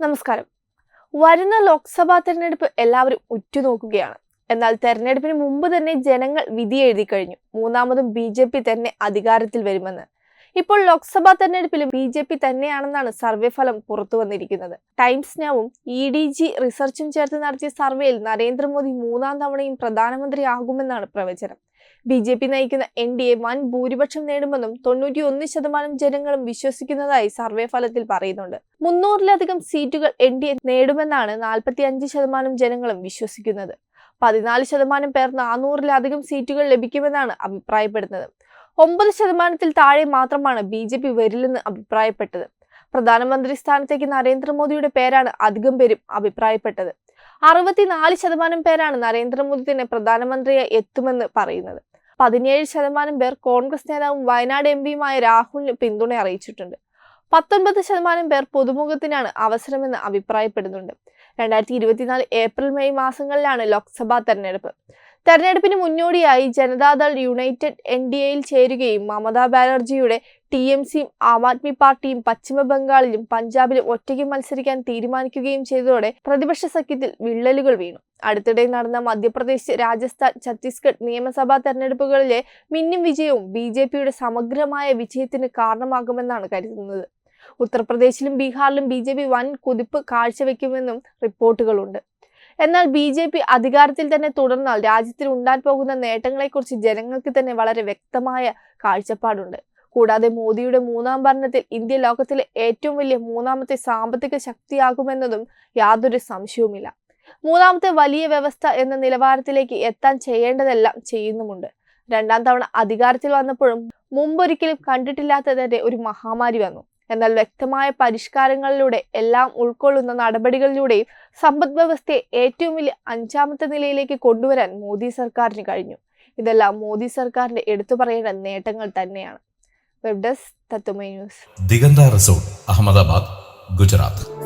നമസ്കാരം. വരുന്ന ലോക്സഭാ തെരഞ്ഞെടുപ്പ് എല്ലാവരും ഉറ്റുനോക്കുകയാണ്. എന്നാൽ തെരഞ്ഞെടുപ്പിന് മുമ്പ് തന്നെ ജനങ്ങൾ വിധി എഴുതി കഴിഞ്ഞു മൂന്നാമതും ബി ജെ പി തന്നെ അധികാരത്തിൽ വരുമെന്ന്. ഇപ്പോൾ ലോക്സഭാ തെരഞ്ഞെടുപ്പിലും ബി ജെ പി തന്നെയാണെന്നാണ് സർവേ ഫലം പുറത്തു വന്നിരിക്കുന്നത്. ടൈംസ് നവും ഇ ഡി ജി റിസർച്ചും ചേർത്ത് നടത്തിയ സർവേയിൽ നരേന്ദ്രമോദി മൂന്നാം തവണയും പ്രധാനമന്ത്രിയാകുമെന്നാണ് പ്രവചനം. ബി ജെ പി നയിക്കുന്ന എൻ ഡി എ വൻ ഭൂരിപക്ഷം നേടുമെന്നും തൊണ്ണൂറ്റി ഒന്ന് ശതമാനം ജനങ്ങളും വിശ്വസിക്കുന്നതായി സർവേ ഫലത്തിൽ പറയുന്നുണ്ട്. മുന്നൂറിലധികം സീറ്റുകൾ എൻ ഡി എ നേടുമെന്നാണ് നാൽപ്പത്തി അഞ്ച് ശതമാനം ജനങ്ങളും വിശ്വസിക്കുന്നത്. പതിനാല് ശതമാനം പേർ നാനൂറിലധികം സീറ്റുകൾ ലഭിക്കുമെന്നാണ് അഭിപ്രായപ്പെടുന്നത്. ഒമ്പത് ശതമാനത്തിൽ താഴെ മാത്രമാണ് ബി ജെ പി വരില്ലെന്ന് അഭിപ്രായപ്പെട്ടത്. പ്രധാനമന്ത്രി സ്ഥാനത്തേക്ക് നരേന്ദ്രമോദിയുടെ പേരാണ് അധികം പേരും അഭിപ്രായപ്പെട്ടത്. അറുപത്തിനാല് ശതമാനം പേരാണ് നരേന്ദ്രമോദി തന്നെ പ്രധാനമന്ത്രിയായി എത്തുമെന്ന് പറയുന്നത്. പതിനേഴ് ശതമാനം പേർ കോൺഗ്രസ് നേതാവും വയനാട് എം പിയുമായ രാഹുലിന് പിന്തുണ അറിയിച്ചിട്ടുണ്ട്. പത്തൊൻപത് ശതമാനം പേർ പുതുമുഖത്തിനാണ് അവസരമെന്ന് അഭിപ്രായപ്പെടുന്നുണ്ട്. രണ്ടായിരത്തി ഇരുപത്തിനാല് ഏപ്രിൽ മെയ് മാസങ്ങളിലാണ് ലോക്സഭാ തെരഞ്ഞെടുപ്പ്. തെരഞ്ഞെടുപ്പിന് മുന്നോടിയായി ജനതാദൾ യുണൈറ്റഡ് എൻ ഡി എയിൽ ചേരുകയും മമതാ ബാനർജിയുടെ ടി എം സിയും ആം ആദ്മി പാർട്ടിയും പശ്ചിമ ബംഗാളിലും പഞ്ചാബിലും ഒറ്റയ്ക്ക് മത്സരിക്കാൻ തീരുമാനിക്കുകയും ചെയ്തതോടെ പ്രതിപക്ഷ സഖ്യത്തിൽ വിള്ളലുകൾ വീണു. അടുത്തിടെ നടന്ന മധ്യപ്രദേശ് രാജസ്ഥാൻ ഛത്തീസ്ഗഡ് നിയമസഭാ തെരഞ്ഞെടുപ്പുകളിലെ മിന്നും വിജയവും ബി ജെ പിയുടെ സമഗ്രമായ വിജയത്തിന് കാരണമാകുമെന്നാണ് കരുതുന്നത്. ഉത്തർപ്രദേശിലും ബീഹാറിലും ബി ജെ പി വൻ കുതിപ്പ് കാഴ്ചവെക്കുമെന്നും റിപ്പോർട്ടുകളുണ്ട്. എന്നാൽ ബി ജെ പി അധികാരത്തിൽ തന്നെ തുടർന്നാൽ രാജ്യത്തിൽ ഉണ്ടാൻ പോകുന്ന നേട്ടങ്ങളെക്കുറിച്ച് ജനങ്ങൾക്ക് തന്നെ വളരെ വ്യക്തമായ കാഴ്ചപ്പാടുണ്ട്. കൂടാതെ മോദിയുടെ മൂന്നാം ഭരണത്തിൽ ഇന്ത്യ ലോകത്തിലെ ഏറ്റവും വലിയ മൂന്നാമത്തെ സാമ്പത്തിക ശക്തിയാകുമെന്നതും യാതൊരു സംശയവുമില്ല. മൂന്നാമത്തെ വലിയ വ്യവസ്ഥ എന്ന നിലവാരത്തിലേക്ക് എത്താൻ ചെയ്യേണ്ടതെല്ലാം ചെയ്യുന്നുമുണ്ട്. രണ്ടാം തവണ അധികാരത്തിൽ വന്നപ്പോഴും മുമ്പൊരിക്കലും കണ്ടിട്ടില്ലാത്തതിന്റെ ഒരു മഹാമാരി വന്നു. എന്നാൽ വ്യക്തമായ പരിഷ്കാരങ്ങളിലൂടെ എല്ലാം ഉൾക്കൊള്ളുന്ന നടപടികളിലൂടെയും സമ്പദ് വ്യവസ്ഥയെ ഏറ്റവും വലിയ അഞ്ചാമത്തെ നിലയിലേക്ക് കൊണ്ടുവരാൻ മോദി സർക്കാരിന് കഴിഞ്ഞു. ഇതെല്ലാം മോദി സർക്കാരിന്റെ എടുത്തു പറയേണ്ട നേട്ടങ്ങൾ തന്നെയാണ്. വെബ് ഡെസ്ക് തത്തുമൈ ന്യൂസ്. ദിഗന്ത റിസോർട്ട് അഹമ്മദാബാദ് ഗുജറാത്ത്.